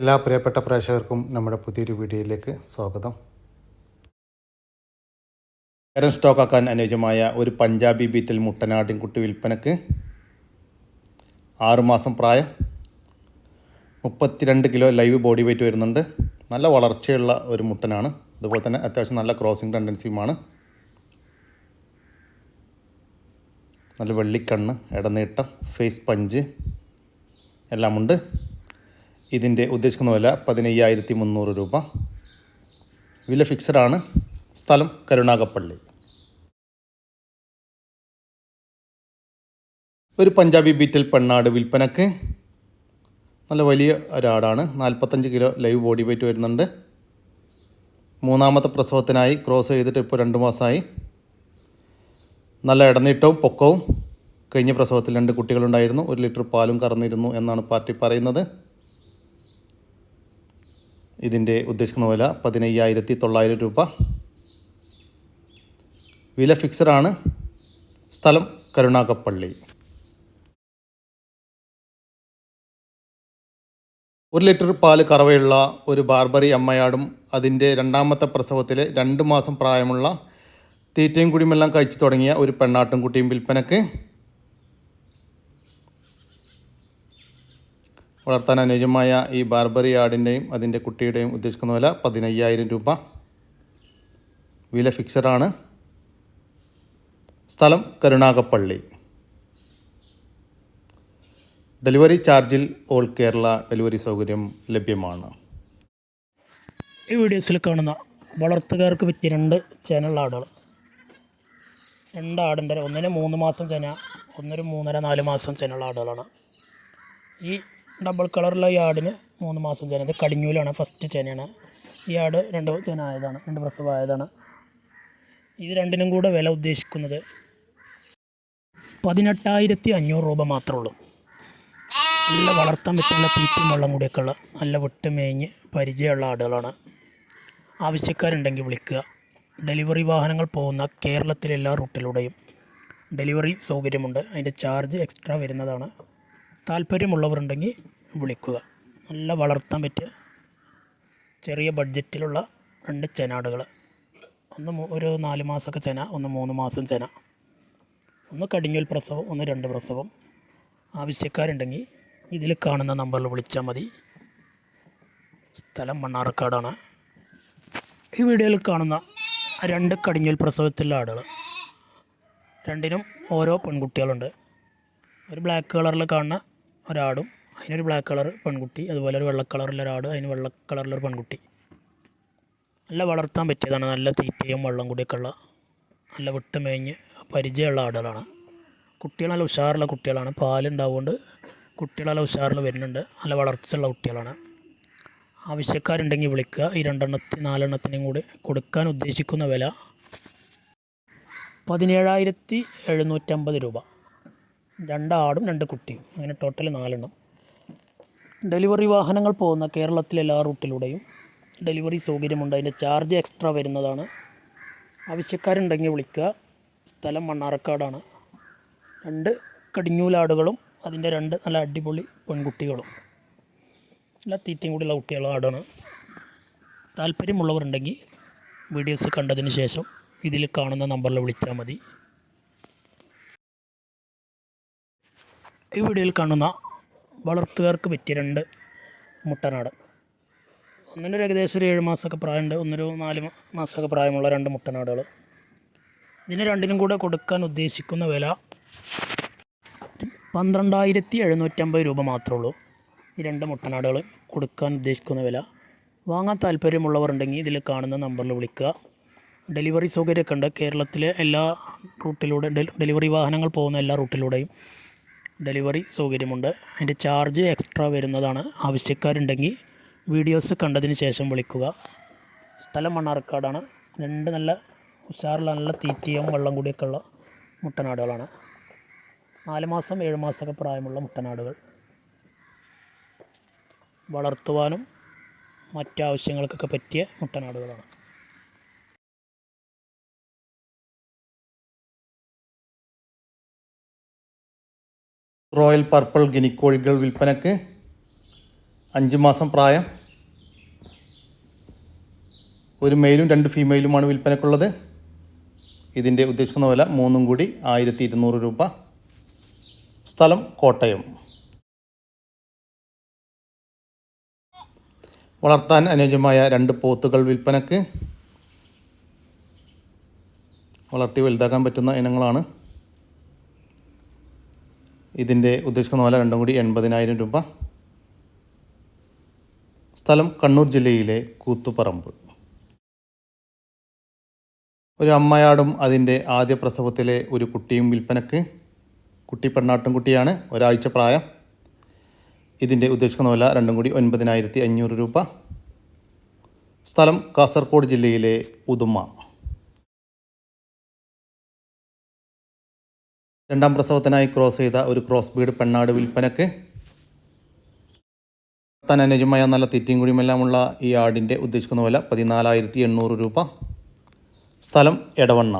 എല്ലാ പ്രിയപ്പെട്ട പ്രേക്ഷകർക്കും നമ്മുടെ പുതിയൊരു വീഡിയോയിലേക്ക് സ്വാഗതം. കരൻ സ്റ്റോക്കാക്കാൻ അനുയോജ്യമായ ഒരു പഞ്ചാബി ബീറ്റൽ മുട്ടനാടിൻ കുട്ടി വിൽപ്പനക്ക് ആറുമാസം പ്രായം മുപ്പത്തിരണ്ട് കിലോ ലൈവ് ബോഡി വെയിറ്റ് വരുന്നുണ്ട്. നല്ല വളർച്ചയുള്ള ഒരു മുട്ടനാണ്. അതുപോലെ തന്നെ അത്യാവശ്യം നല്ല ക്രോസിംഗ് ടെൻഡൻസിയുമാണ്. നല്ല വെള്ളിക്കണ്ണ് ഇടനീട്ടം ഫേസ് പഞ്ച് എല്ലാമുണ്ട്. ഇതിന്റെ ഉദ്ദേശിക്കുന്ന വില പതിനയ്യായിരത്തി മുന്നൂറ് രൂപ. വില ഫിക്സഡാണ്. സ്ഥലം കരുണാകപ്പള്ളി ഒരു പഞ്ചാബി ബീറ്റൽ പെണ്ണാട് വിൽപ്പനക്ക് നല്ല വലിയ ഒരാടാണ്. നാൽപ്പത്തഞ്ച് കിലോ ലൈവ് ബോഡി വെയിറ്റ് വരുന്നുണ്ട്. മൂന്നാമത്തെ പ്രസവത്തിനായി ക്രോസ് ചെയ്തിട്ട് ഇപ്പോൾ രണ്ട് മാസമായി. നല്ല ഇടനീട്ടവും പൊക്കവും. കഴിഞ്ഞ പ്രസവത്തിൽ രണ്ട് കുട്ടികളുണ്ടായിരുന്നു. ഒരു ലിറ്റർ പാലും കറന്നിരുന്നു എന്നാണ് പാർട്ടി പറയുന്നത്. ഇതിന്റെ ഉദ്ദേശിക്കുന്ന വില പതിനയ്യായിരത്തി തൊള്ളായിരം രൂപ. വില ഫിക്സഡാണ്. സ്ഥലം കരുണാകപ്പള്ളി. ഒരു ലിറ്റർ പാൽ കറവയുള്ള ഒരു ബാർബറി അമ്മയാടും അതിന്റെ രണ്ടാമത്തെ പ്രസവത്തിലെ രണ്ട് മാസം പ്രായമുള്ള തീറ്റയും കുടിയുമെല്ലാം കഴിച്ചു തുടങ്ങിയ ഒരു പെണ്ണാട്ടും കുട്ടിയും വിൽപ്പനക്ക് വളർത്താൻ അനുയോജ്യമായ ഈ ബാർബറി ആടിന്റെയും അതിന്റെ കുട്ടിയുടെയും ഉദ്ദേശിക്കുന്ന വില പതിനയ്യായിരം രൂപ. വില ഫിക്സഡാണ് സ്ഥലം കരുണാകപ്പള്ളി ഡെലിവറി ചാർജിൽ ഓൾ കേരള ഡെലിവറി സൗകര്യം ലഭ്യമാണ്. ഈ വീഡിയോസിൽ കാണുന്ന വളർത്തുകാർക്ക് പറ്റിയ രണ്ട് ചാനൽ ആടുകൾ രണ്ട് ആടുണ്ട് ഒന്നിന് മൂന്ന് മാസം ചെന ഒന്നൊരു മൂന്നര നാല് മാസം ചെനുള്ള ആടുകളാണ്. ഈ ഡബിൾ കളറുള്ള ഈ ആടിന് മൂന്ന് മാസം ചെന. ഇത് കടിഞ്ഞൂലാണ് ഫസ്റ്റ് ചെനയാണ്. ഈ ആട് രണ്ട് ചേന ആയതാണ് രണ്ട് പ്രസവമായതാണ്. ഇത് രണ്ടിനും കൂടെ വില ഉദ്ദേശിക്കുന്നത് പതിനെട്ടായിരത്തി അഞ്ഞൂറ് രൂപ മാത്രമേ ഉള്ളൂ നല്ല വളർത്താൻ പറ്റുന്ന തീറ്റും വെള്ളം കൂടിയൊക്കെ ഉള്ള നല്ല വിട്ട് മേഞ്ഞ് പരിചയമുള്ള ആടുകളാണ്. ആവശ്യക്കാരുണ്ടെങ്കിൽ വിളിക്കുക. ഡെലിവറി വാഹനങ്ങൾ പോകുന്ന കേരളത്തിലെ എല്ലാ റൂട്ടിലൂടെയും ഡെലിവറി സൗകര്യമുണ്ട്. അതിന്റെ ചാർജ് എക്സ്ട്രാ വരുന്നതാണ്. താല്പര്യമുള്ളവരുണ്ടെങ്കിൽ വിളിക്കുക. നല്ല വളർത്താൻ പറ്റിയ ചെറിയ ബഡ്ജറ്റിലുള്ള രണ്ട് ചെനാടുകൾ ഒന്ന് ഒരു നാല് മാസമൊക്കെ ചെന ഒന്ന് മൂന്ന് മാസം ചെന. ഒന്ന് കടിഞ്ഞൂൽ പ്രസവം ഒന്ന് രണ്ട് പ്രസവം. ആവശ്യക്കാരുണ്ടെങ്കിൽ ഇതിൽ കാണുന്ന നമ്പറിൽ വിളിച്ചാൽ മതി. സ്ഥലം മണ്ണാർക്കാടാണ്. ഈ വീഡിയോയിൽ കാണുന്ന രണ്ട് കടിഞ്ഞൂൽ പ്രസവത്തിലുള്ള ആടുകൾ രണ്ടിനും ഓരോ പെൺകുട്ടികളുണ്ട്. ഒരു ബ്ലാക്ക് കളറിൽ കാണുന്ന ഒരാടും അതിനൊരു ബ്ലാക്ക് കളർ പെൺകുട്ടി അതുപോലെ ഒരു വെള്ള കളറിലെ ഒരാട് അതിന് വെള്ള കളറിലൊരു പെൺകുട്ടി. നല്ല വളർത്താൻ പറ്റിയതാണ് നല്ല തീറ്റയും വെള്ളം കൂടിയൊക്കെ ഉള്ള നല്ല വിട്ട് മേഞ്ഞ് പരിചയമുള്ള ആടുകളാണ്. കുട്ടികൾ നല്ല ഉഷാറുള്ള കുട്ടികളാണ്. പാലുണ്ടാവുകൊണ്ട് കുട്ടികൾ നല്ല ഉഷാറിൽ വരുന്നുണ്ട് നല്ല വളർച്ചയുള്ള കുട്ടികളാണ്. ആവശ്യക്കാരുണ്ടെങ്കിൽ വിളിക്കുക. ഈ രണ്ടെണ്ണത്തിന് നാലെണ്ണത്തിനും കൂടി കൊടുക്കാൻ ഉദ്ദേശിക്കുന്ന വില പതിനേഴായിരത്തി എഴുന്നൂറ്റമ്പത് രൂപ. രണ്ടാടും രണ്ട് കുട്ടിയും. അങ്ങനെ ടോട്ടൽ നാലെണ്ണം. ഡെലിവറി വാഹനങ്ങൾ പോകുന്ന കേരളത്തിലെ എല്ലാ റൂട്ടിലൂടെയും ഡെലിവറി സൗകര്യമുണ്ട്. അതിന്റെ ചാർജ് എക്സ്ട്രാ വരുന്നതാണ്. ആവശ്യക്കാരുണ്ടെങ്കിൽ വിളിക്കുക. സ്ഥലം മണ്ണാർക്കാടാണ്. രണ്ട് കടിഞ്ഞൂലാടുകളും അതിന്റെ രണ്ട് നല്ല അടിപൊളി പെൺകുട്ടികളും. നല്ല തീറ്റയും കൂടിയുള്ള കുട്ടികളും ആടാണ്. താല്പര്യമുള്ളവരുണ്ടെങ്കിൽ വീഡിയോസ് കണ്ടതിന് ശേഷം ഇതിൽ കാണുന്ന നമ്പറിൽ വിളിച്ചാൽ മതി. ഈ വീഡിയോയിൽ കാണുന്ന വളർത്തുകാർക്ക് പറ്റിയ രണ്ട് മുട്ടനാട്. ഒന്നിനൊരു ഏകദേശം ഒരു ഏഴ് മാസമൊക്കെ പ്രായമുണ്ട് ഒന്നൊരു നാല് മാസമൊക്കെ പ്രായമുള്ള രണ്ട് മുട്ടനാടുകൾ. ഇതിന് രണ്ടിനും കൂടെ കൊടുക്കാൻ ഉദ്ദേശിക്കുന്ന വില പന്ത്രണ്ടായിരത്തി എഴുന്നൂറ്റമ്പത് രൂപ മാത്രമേ ഉള്ളൂ. ഈ രണ്ട് മുട്ടനാടുകൾ കൊടുക്കാൻ ഉദ്ദേശിക്കുന്ന വില. വാങ്ങാൻ താല്പര്യമുള്ളവരുണ്ടെങ്കിൽ ഇതിൽ കാണുന്ന നമ്പറിൽ വിളിക്കുക. ഡെലിവറി സൗകര്യമൊക്കെ ഉണ്ട്. കേരളത്തിലെ എല്ലാ റൂട്ടിലൂടെ ഡെലിവറി വാഹനങ്ങൾ പോകുന്ന എല്ലാ റൂട്ടിലൂടെയും ഡെലിവറി സൗകര്യമുണ്ട്. അതിന്റെ ചാർജ് എക്സ്ട്രാ വരുന്നതാണ്. ആവശ്യക്കാരുണ്ടെങ്കിൽ വീഡിയോസ് കണ്ടതിന് ശേഷം വിളിക്കുക. സ്ഥലം മണ്ണാർക്കാടാണ്. രണ്ട് നല്ല ഉഷാറുള്ള നല്ല തീറ്റയും വെള്ളം കൂടിയൊക്കെ ഉള്ള മുട്ടനാടുകളാണ്. നാല് മാസം ഏഴ് മാസമൊക്കെ പ്രായമുള്ള മുട്ടനാടുകൾ. വളർത്തുവാനും മറ്റാവശ്യങ്ങൾക്കൊക്കെ പറ്റിയ മുട്ടനാടുകളാണ്. റോയൽ പർപ്പിൾ ഗിനിക്കോഴികൾ വിൽപ്പനക്ക് അഞ്ച് മാസം പ്രായം. ഒരു മെയിലും രണ്ട് ഫീമെയിലുമാണ് വിൽപ്പനക്കുള്ളത്. ഇതിന്റെ ഉദ്ദേശിക്കുന്ന വില മൂന്നും കൂടി ആയിരത്തി ഇരുന്നൂറ് രൂപ. സ്ഥലം കോട്ടയം. വളർത്താൻ അനുയോജ്യമായ രണ്ട് പോത്തുകൾ വിൽപ്പനക്ക്. വളർത്തി വലുതാക്കാൻ പറ്റുന്ന ഇനങ്ങളാണ്. ഇതിന്റെ ഉദ്ദേശിക്കുന്ന വില രണ്ടും കൂടി എൺപതിനായിരം രൂപ. സ്ഥലം കണ്ണൂർ ജില്ലയിലെ കൂത്തുപറമ്പ്. ഒരു അമ്മയാടും അതിന്റെ ആദ്യ പ്രസവത്തിലെ ഒരു കുട്ടിയും വിൽപ്പനക്ക്. കുട്ടി പെണ്ണാട്ടും കുട്ടിയാണ് ഒരാഴ്ച പ്രായം. ഇതിന്റെ ഉദ്ദേശിക്കുന്ന വില രണ്ടും കൂടി ഒൻപതിനായിരത്തി അഞ്ഞൂറ് രൂപ. സ്ഥലം കാസർഗോഡ് ജില്ലയിലെ ഉദുമ രണ്ടാം പ്രസവത്തിനായി ക്രോസ് ചെയ്ത ഒരു ക്രോസ് ബീഡ് പെണ്ണാട് വിൽപ്പനക്ക് തന്നെ അനുജമായ നല്ല തീറ്റയും കുഴിയുമെല്ലാമുള്ള ഈ ആടിന്റെ ഉദ്ദേശിക്കുന്ന വില പതിനാലായിരത്തി എണ്ണൂറ് രൂപ. സ്ഥലം എടവണ്ണ.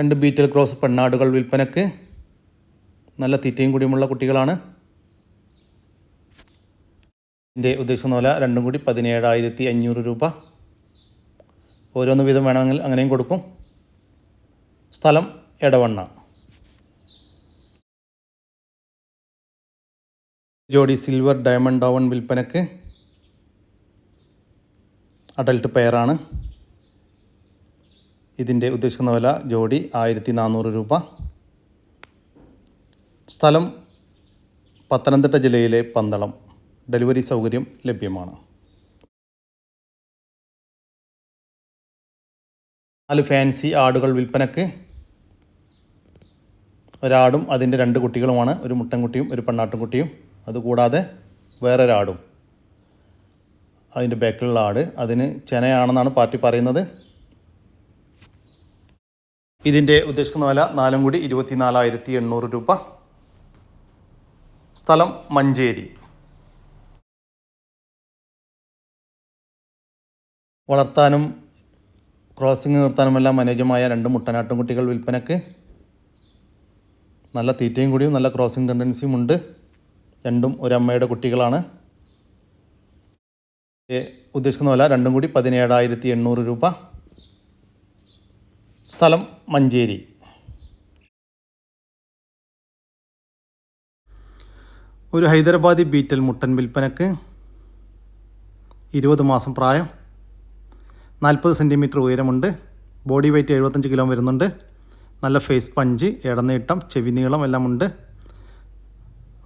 രണ്ട് ബീറ്റൽ ക്രോസ് പെണ്ണാടുകൾ വിൽപ്പനക്ക് നല്ല തീറ്റയും കുടിയുമുള്ള കുട്ടികളാണ്. ഇതിന്റെ ഉദ്ദേശിക്കുന്ന വില രണ്ടും കൂടി പതിനേഴായിരത്തി അഞ്ഞൂറ് രൂപ. ഓരോന്ന് വീതം വേണമെങ്കിൽ അങ്ങനെയും കൊടുക്കും. സ്ഥലം എടവണ്ണ. ജോഡി സിൽവർ ഡയമണ്ട് ഡോവൺ വിൽപ്പനക്ക് അഡൽട്ട് പെയറാണ്. ഇതിന്റെ ഉദ്ദേശിക്കുന്ന വില ജോഡി ആയിരത്തി നാനൂറ് രൂപ. സ്ഥലം പത്തനംതിട്ട ജില്ലയിലെ പന്തളം. ഡെലിവറി സൗകര്യം ലഭ്യമാണ്. നാല് ഫാൻസി ആടുകൾ വിൽപ്പനക്ക് ഒരാടും അതിന്റെ രണ്ട് കുട്ടികളുമാണ്. ഒരു മുട്ടൻകുട്ടിയും ഒരു പെണ്ണാട്ടുംകുട്ടിയും. അതുകൂടാതെ വേറൊരാടും. അതിന്റെ ബാക്കിലുള്ള ആട് അതിന് ചെനയാണെന്നാണ് പാർട്ടി പറയുന്നത്. ഇതിന്റെ ഉദ്ദേശിക്കുന്ന വില നാലും കൂടി ഇരുപത്തി നാലായിരത്തി എണ്ണൂറ് രൂപ. സ്ഥലം മഞ്ചേരി. വളർത്താനും ക്രോസിംഗ് നിർത്താനുമെല്ലാം അനുയോജ്യമായ രണ്ട് മുട്ടനാട്ടും കുട്ടികൾ വിൽപ്പനക്ക് നല്ല തീറ്റയും കൂടിയും നല്ല ക്രോസിംഗ് ടെൻഡൻസിയും ഉണ്ട്. രണ്ടും ഒരമ്മയുടെ കുട്ടികളാണ്. ഉദ്ദേശിക്കുന്ന പോലെ രണ്ടും കൂടി പതിനേഴായിരത്തി എണ്ണൂറ് രൂപ. സ്ഥലം മഞ്ചേരി. ഒരു ഹൈദരാബാദി ബീറ്റൽ മുട്ടൻ വിൽപ്പനക്ക് ഇരുപത് മാസം പ്രായം. നാൽപ്പത് സെന്റിമീറ്റർ ഉയരമുണ്ട്. ബോഡി വെയ്റ്റ് എഴുപത്തഞ്ച് കിലോ വരുന്നുണ്ട്. നല്ല ഫേസ് പഞ്ച് ഇടനീട്ടം ചെവി നീളം എല്ലാം ഉണ്ട്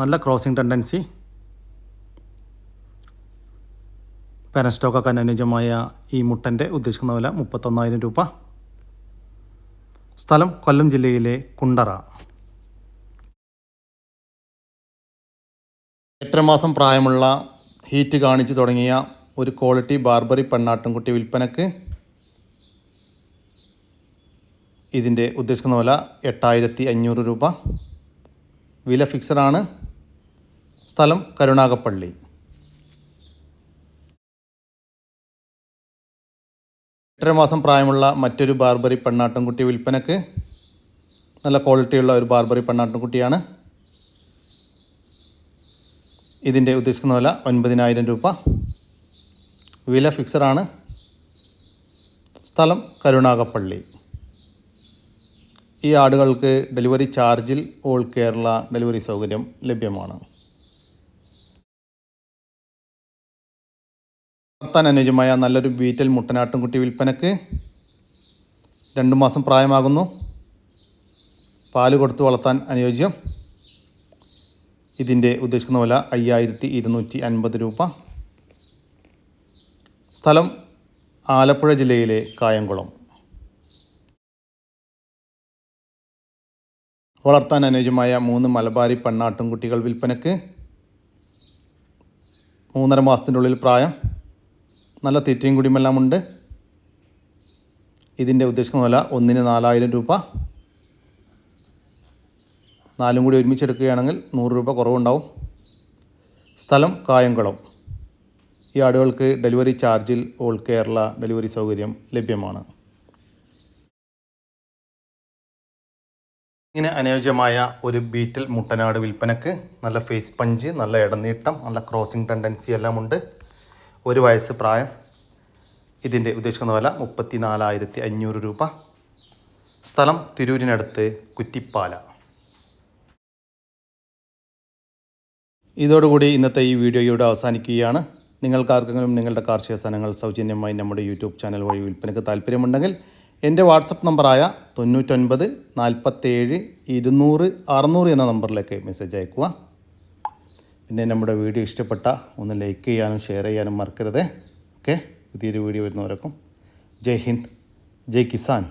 നല്ല ക്രോസിംഗ് ടെൻഡൻസി. പാനസ്റ്റോക്കൊക്കെ അനുയോജ്യമായ ഈ മുട്ടന്റെ ഉദ്ദേശിക്കുന്ന വില മുപ്പത്തൊന്നായിരം രൂപ. സ്ഥലം കൊല്ലം ജില്ലയിലെ കുണ്ടറ. എട്ടര മാസം പ്രായമുള്ള ഹീറ്റ് കാണിച്ചു തുടങ്ങിയ ഒരു ക്വാളിറ്റി ബാർബറി പെണ്ണാട്ടുംകുട്ടി വിൽപ്പനക്ക് ഇതിന്റെ ഉദ്ദേശിക്കുന്ന വില എട്ടായിരത്തി അഞ്ഞൂറ് രൂപ. വില ഫിക്സഡാണ് സ്ഥലം കരുണാകപ്പള്ളി എട്ടര മാസം പ്രായമുള്ള മറ്റൊരു ബാർബറി പെണ്ണാട്ടുംകുട്ടി വിൽപ്പനക്ക് നല്ല ക്വാളിറ്റിയുള്ള ഒരു ബാർബറി പെണ്ണാട്ടുംകുട്ടിയാണ്. ഇതിന്റെ ഉദ്ദേശിക്കുന്ന വില ഒൻപതിനായിരം രൂപ. വില ഫിക്സഡാണ്. സ്ഥലം കരുണാകപ്പള്ളി ഈ ആടുകൾക്ക് ഡെലിവറി ചാർജിൽ ഓൾ കേരള ഡെലിവറി സൗകര്യം ലഭ്യമാണ്. വളർത്താൻ അനുയോജ്യമായ നല്ലൊരു ബീറ്റൽ മുട്ടനാട്ടുംകുട്ടി വിൽപ്പനക്ക് രണ്ട് മാസം പ്രായമാകുന്നു. പാൽ കൊടുത്ത് വളർത്താൻ അനുയോജ്യം. ഇതിന്റെ ഉദ്ദേശിക്കുന്ന വില അയ്യായിരത്തി ഇരുന്നൂറ്റി അൻപത് രൂപ. സ്ഥലം ആലപ്പുഴ ജില്ലയിലെ കായംകുളം. വളർത്താൻ അനുയോജ്യമായ മൂന്ന് മലബാരി പെണ്ണാട്ടും കുട്ടികൾ വിൽപ്പനക്ക്. മൂന്നര മാസത്തിന്റെ ഉള്ളിൽ പ്രായം. നല്ല തീറ്റയും കുടിയുമെല്ലാം ഉണ്ട്. ഇതിന്റെ ഉദ്ദേശിക്കുന്ന വില ഒന്നിന് നാലായിരം രൂപ. നാലും കൂടി ഒരുമിച്ചെടുക്കുകയാണെങ്കിൽ നൂറ് രൂപ കുറവുണ്ടാവും. സ്ഥലം കായംകുളം. ഈ ആടുകൾക്ക് ഡെലിവറി ചാർജിൽ ഓൾ കേരള ഡെലിവറി സൗകര്യം ലഭ്യമാണ്. ഇങ്ങനെ അനുയോജ്യമായ ഒരു ബീറ്റിൽ മുട്ടനാട് വിൽപ്പനക്ക് നല്ല ഫേസ് പഞ്ച് നല്ല ഇടനീട്ടം നല്ല ക്രോസിംഗ് ടെൻഡൻസി എല്ലാം ഉണ്ട്. ഒരു വയസ്സ് പ്രായം. ഇതിന്റെ ഉദ്ദേശിക്കുന്ന വില മുപ്പത്തി നാലായിരത്തി അഞ്ഞൂറ് രൂപ. സ്ഥലം തിരൂരിനടുത്ത് കുറ്റിപ്പാല. ഇതോടുകൂടി ഇന്നത്തെ ഈ വീഡിയോ ഇവിടെ അവസാനിക്കുകയാണ്. നിങ്ങൾക്കാർക്കെങ്കിലും നിങ്ങളുടെ കാർഷിക സാധനങ്ങൾ സൗജന്യമായി നമ്മുടെ യൂട്യൂബ് ചാനൽ വഴി വിൽപ്പനയ്ക്ക് താല്പര്യമുണ്ടെങ്കിൽ എന്റെ വാട്സപ്പ് നമ്പറായ തൊണ്ണൂറ്റൊൻപത് നാൽപ്പത്തേഴ് ഇരുന്നൂറ് അറുന്നൂറ് എന്ന നമ്പറിലേക്ക് മെസ്സേജ് അയക്കുക പിന്നെ നമ്മുടെ വീഡിയോ ഇഷ്ടപ്പെട്ട ഒന്ന് ലൈക്ക് ചെയ്യാനും ഷെയർ ചെയ്യാനും മറക്കരുത്. ഓക്കെ? പുതിയൊരു വീഡിയോ വരുന്നവരൊക്കെ. ജയ് ഹിന്ദ്. ജയ് കിസാൻ.